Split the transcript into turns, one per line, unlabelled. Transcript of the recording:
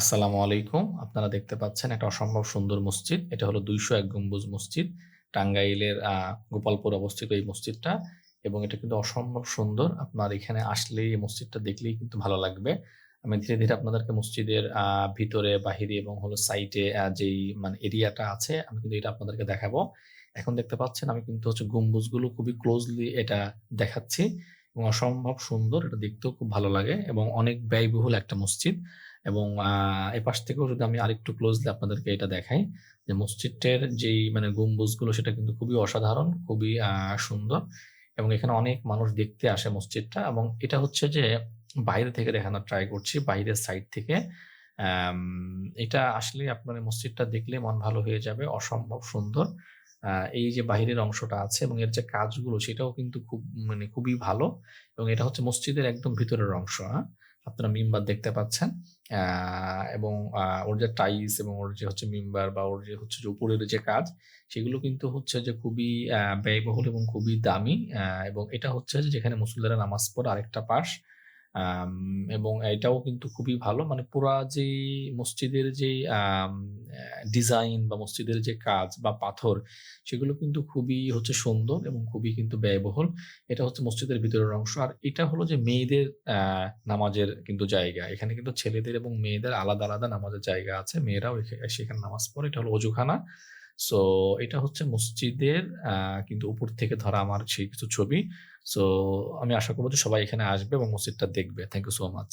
আসসালামু আলাইকুম। আপনারা দেখতে পাচ্ছেন একটা অসম্ভব সুন্দর মসজিদ। এটা হলো ২০১ গম্বুজ মসজিদ। টাঙ্গাইলের গোপালপুর অবস্থিত এই মসজিদটা এবং এটা কিন্তু অসম্ভব সুন্দর। আপনার এখানে আসলেই এই মসজিদটা দেখলেই কিন্তু ভালো লাগবে। আমি ধীরে, ধীরে আপনাদেরকে মসজিদের ভিতরে, বাহিরে এবং হলো সাইডে আ যেই মানে এরিয়াটা আছে আমি কিন্তু এটা আপনাদেরকে দেখাবো। এখন দেখতে পাচ্ছেন আমি কিন্তু হচ্ছে গম্বুজগুলো খুবই ক্লোজলি এটা দেখাচ্ছি এবং অসম্ভব সুন্দর। এটা দেখতেও খুব ভালো লাগে এবং অনেক ব্যয়বহুল একটা মসজিদ এবং আ এপাশ থেকেও যদি আমি আরেকটু ক্লোজলি আপনাদেরকে এটা দেখাই যে মসজিদটার যেই মানে গম্বুজগুলো সেটা কিন্তু খুবই অসাধারণ, খুবই সুন্দর এবং এখানে অনেক মানুষ দেখতে আসে মসজিদটা এবং এটা হচ্ছে যে বাইরে থেকে দেখানোর ট্রাই করছি, বাইরের সাইড থেকে। এটা আসলেই আপনার মসজিদটা দেখলে মন ভালো হয়ে যাবে। অসম্ভব সুন্দর। এই যে বাহিরের অংশটা আছে এবং এর যে কাজগুলো সেটাও কিন্তু খুব মানে খুবই ভালো এবং এটা হচ্ছে মসজিদের একদম ভিতরের অংশ, হ্যাঁ? আপনারা মিম্বার দেখতে পাচ্ছেন। এবং ওর যে টাইলস এবং ওর যে হচ্ছে মিম্বার বা ওর যে হচ্ছে যে উপরের যে কাজ সেগুলো কিন্তু হচ্ছে যে খুবই ব্যয়বহুল এবং খুবই দামি। এবং এটা হচ্ছে যেখানে মুসল্লিরা নামাজ পড়ে আরেকটা পাশ। এবং এটাও কিন্তু খুবই ভালো। মানে পুরা যেই মসজিদের অ্যা ডিজাইন বা মসজিদের যে কাজ বা পাথর সেগুলো কিন্তু খুবই হচ্ছে সুন্দর এবং খুবই কিন্তু ব্যয়বহুল। এটা হচ্ছে মসজিদের ভিতরের অংশ। আর এটা হলো যে মেয়েদের নামাজের কিন্তু জায়গা। এখানে কিন্তু ছেলেদের এবং মেয়েদের আলাদা, আলাদা নামাজের জায়গা আছে। মেয়েরাও সেখানে নামাজ পড়ে। এটা হলো অজুখানা। সো এটা হচ্ছে মসজিদের কিন্তু উপর থেকে ধরা আমার সেই কিছু ছবি। সো আমি আশা করব যে সবাই এখানে আসবে এবং মসজিদটা দেখবে। Thank you so much.